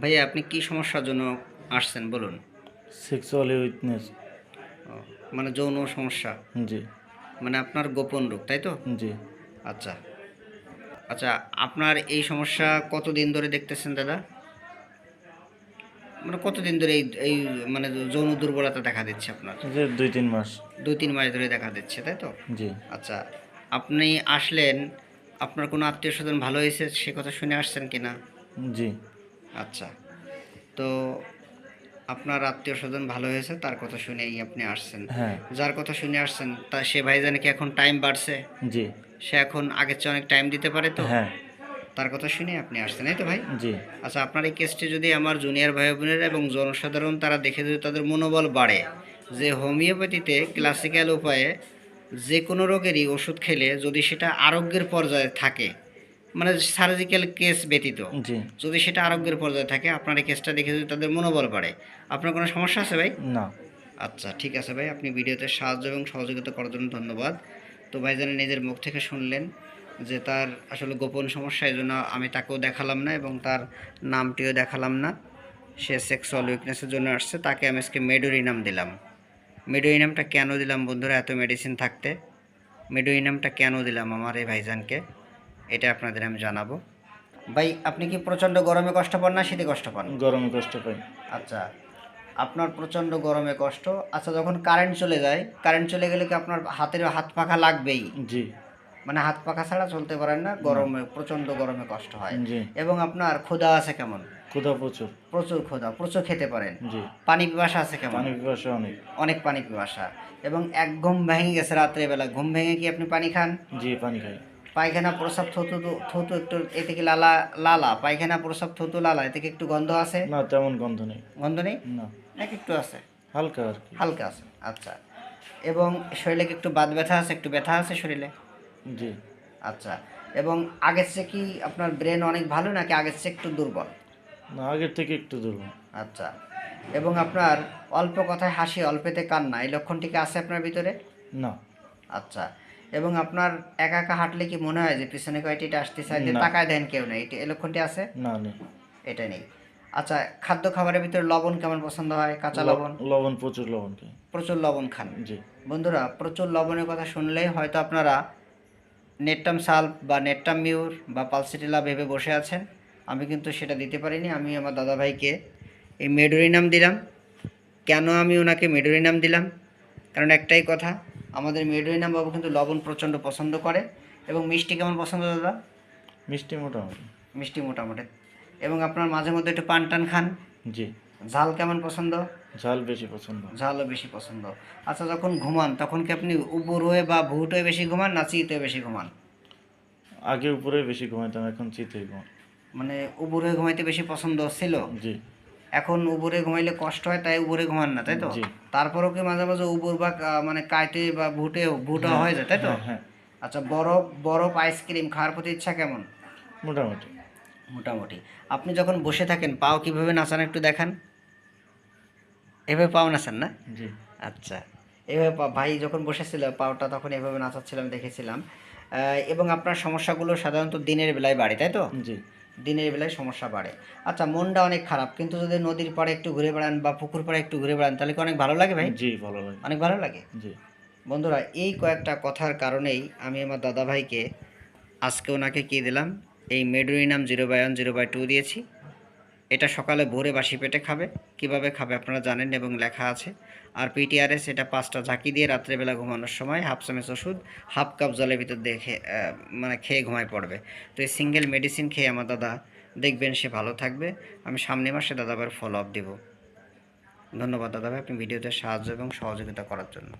ভাইয়া আপনি কি সমস্যার জন্য আসছেন? বলুন। সেক্সুয়ালি উইকনেস মানে যৌন সমস্যা। জি। মানে আপনার গোপন রোগ তাই তো? জি। আচ্ছা। আচ্ছা আপনার এই সমস্যা কতদিন ধরে দেখতেছেন দাদা? মানে কতদিন ধরে এই এই মানে যৌন দুর্বলতা দেখা দিচ্ছে আপনার? দুই তিন মাস। দুই তিন মাস ধরে দেখা দিচ্ছে তাই তো? জি। আচ্ছা আপনি আসলেন আপনার কোনো আত্মীয় স্বজন ভালো হয়েছে? সে কথা শুনে আসছেন কি না জি। আচ্ছা। তো আপনার আত্মীয় স্বজন ভালো হয়েছে? তার কথা শুনেই আপনি আসছেন। হ্যাঁ। যার কথা শুনে আসছেন তা সে ভাই ভাইজানে কি এখন টাইম বাড়ছে? জি। সে এখন আগের চেয়ে অনেক টাইম দিতে পারে তো? হ্যাঁ। তার কথা শুনে আপনি আসছেন এই তো ভাই? জি। আচ্ছা আপনার এই কেসটি যদি আমার জুনিয়র ভাই বোনেরা এবং জনসাধারণ তারা দেখে যদি তাদের মনোবল বাড়ে যে হোমিওপ্যাথিতে ক্লাসিক্যাল উপায়ে যে কোনো রোগেরই ওষুধ খেলে যদি সেটা আরোগ্যের পর্যায়ে থাকে মানে সার্জিক্যাল কেস ব্যতীত। যদি সেটা আরোগ্যের পর্যায়ে থাকে আপনার এই কেসটা দেখে যদি তাদের মনোবল বাড়ে আপনার কোনো সমস্যা আছে ভাই? না। আচ্ছা ঠিক আছে ভাই আপনি ভিডিওতে সাহায্য এবং সহযোগিতা করার জন্য ধন্যবাদ। তো ভাই ভাইজানের নিজের মুখ থেকে শুনলেন যে তার আসলে গোপন সমস্যা এই জন্য আমি তাকেও দেখালাম না এবং তার নামটিও দেখালাম না। সে সেক্সুয়াল উইকনেসের জন্য আসছে তাকে আমি আজকে মেডোরিনাম দিলাম। মেডোরিনামটা কেন দিলাম বন্ধুরা এত মেডিসিন থাকতে। মেডোরিনামটা কেন দিলাম আমার এই ভাইজানকে? এটা আপনাদের আমি জানাব। ভাই আপনি কি প্রচণ্ড গরমে কষ্ট পান না শীতে কষ্ট পান? গরমে কষ্ট পাই। আচ্ছা আপনার প্রচণ্ড গরমে কষ্ট। আচ্ছা যখন কারেন্ট চলে যায় কারেন্ট চলে গেলে কি আপনার হাতের হাত পাখা লাগবেই? জি। মানে হাত পাখা ছাড়া চলতে পারেন না গরমে প্রচণ্ড গরমে কষ্ট হয়। জি। এবং আপনার ক্ষুধা আছে কেমন? ক্ষুধা প্রচুর। প্রচুর ক্ষুধা প্রচুর খেতে পারেন। জি। পানি পিপাসা আছে কেমন? পানি পিপাসা অনেক। অনেক পানি পিপাসা। এবং এক ঘুম ভেঙে গেছে রাত্রেবেলা ঘুম ভেঙে কি আপনি পানি খান? জি পানি খাই। পায়খানা প্রসাব থুতু থুতু একটু এতে কি লালা লালা পায়খানা প্রসাব থুতু লালা এতে কি একটু গন্ধ আছে? না তেমন গন্ধ নেই। গন্ধ নেই? না। এক একটু আছে। হালকা আর কি। হালকা আছে আচ্ছা। এবং শরীরে কি একটু বাত ব্যথা আছে একটু ব্যথা আছে শরীরে? জি। আচ্ছা। এবং আগের চেয়ে কি আপনার ব্রেন অনেক ভালো নাকি আগের চেয়ে একটু দুর্বল? না আগের থেকে একটু দুর্বল। আচ্ছা। এবং আপনার অল্প কথায় হাসি অল্পেতে কান্না এই লক্ষণটি কি আছে আপনার ভিতরে? না। আচ্ছা। এবং আপনার একা একা হাঁটলে কি মনে হয় যে পিছনে কয়টি আসতে চাই যে না। তাকায় দেন কেউ নেই। এটি লক্ষণটি আছে? না নেই। এটা নেই। আচ্ছা খাদ্য খাবারের ভিতরে লবণ কেমন পছন্দ হয়? কাঁচা লবণ? লবণ প্রচুর লবণ প্রচুর লবণ খান। জি। বন্ধুরা প্রচুর লবণের কথা শুনলেই হয়তো আপনারা নেটটাম সাল্প বা নেটটাম মিউর বা পালসিটিলা ভেবে বসে আছেন। আমি কিন্তু সেটা দিতে পারিনি। আমি আমার দাদাভাইকে এই মেডোরিনাম দিলাম। কেন আমি ওনাকে মেডোরিনাম দিলাম? কারণ একটাই কথা আমাদের মেডোরিনাম বাবু কিন্তু লবণ প্রচণ্ড পছন্দ করে। এবং মিষ্টি কেমন পছন্দ দাদা? মিষ্টি মোটামুটি। মিষ্টি মোটামুটি। এবং আপনার মাঝে মধ্যে একটু পান টান খান? জি। ঝাল কেমন পছন্দ? ঝাল বেশি পছন্দ। ঝালও বেশি পছন্দ। আচ্ছা যখন ঘুমান তখন কি আপনি উপর হয়ে বা ভুট হয়ে বেশি ঘুমান না চিতে বেশি ঘুমান? আগে উপরে বেশি ঘুমাইতাম এখন চিতে ঘুমান মানে উপরে ঘুমাইতে বেশি পছন্দ ছিল? জি। এখন উপরে ঘুমাইলে কষ্ট হয় তাই উপরে ঘুমান না তাই তো। তারপরেও কি মাঝে মাঝে উপর বা মানে কাইতে বা ভুটে ভুটা হয়ে যায় তাই তো? হ্যাঁ, হ্যাঁ। আচ্ছা বরফ বরফ আইসক্রিম খাওয়ার প্রতি ইচ্ছা কেমন? মোটামুটি। মোটামুটি। আপনি যখন বসে থাকেন পাও কীভাবে নাচান একটু দেখান? এভাবে পাও নাচান না? জি। আচ্ছা এভাবে পা- ভাই যখন বসেছিল পাওটা তখন এভাবে নাচাচ্ছিলাম দেখেছিলাম। এবং আপনার সমস্যাগুলো সাধারণত দিনের বেলায় বাড়ে তাই তো? জি। দিনের বেলায় সমস্যা বাড়ে। আচ্ছা মনটা অনেক খারাপ কিন্তু যদি নদীর পাড়ে একটু ঘুরে বেড়ান বা পুকুর পাড়ে একটু ঘুরে বেড়ান তাহলে কি অনেক ভালো লাগে ভাই? জি ভালো লাগে। অনেক ভালো লাগে? জি। বন্ধুরা এই কয়েকটা কথার কারণেই আমি আমার দাদা ভাইকে আজকে ওনাকে কী দিলাম? এই medorrhinum zero by one zero by two দিয়েছি। এটা সকালে ভোরে বাসি পেটে খাবে। কীভাবে খাবে আপনারা জানেন এবং লেখা আছে। আর পিটিআরএস এটা পাঁচটা ঝাঁকি দিয়ে রাত্রেবেলা ঘুমানোর সময় হাফ চামচ ওষুধ, হাফ কাপ জলের ভিতর দিয়ে মানে খেয়ে ঘুমায় পড়বে। তো এই সিঙ্গেল মেডিসিন খেয়ে আমার দাদা দেখবেন সে ভালো থাকবে। আমি সামনে মাসে দাদাবার ফলো আপ দেবো। ধন্যবাদ দাদাভাই, আপনি ভিডিওতে সাহায্য এবং সহযোগিতা করার জন্য।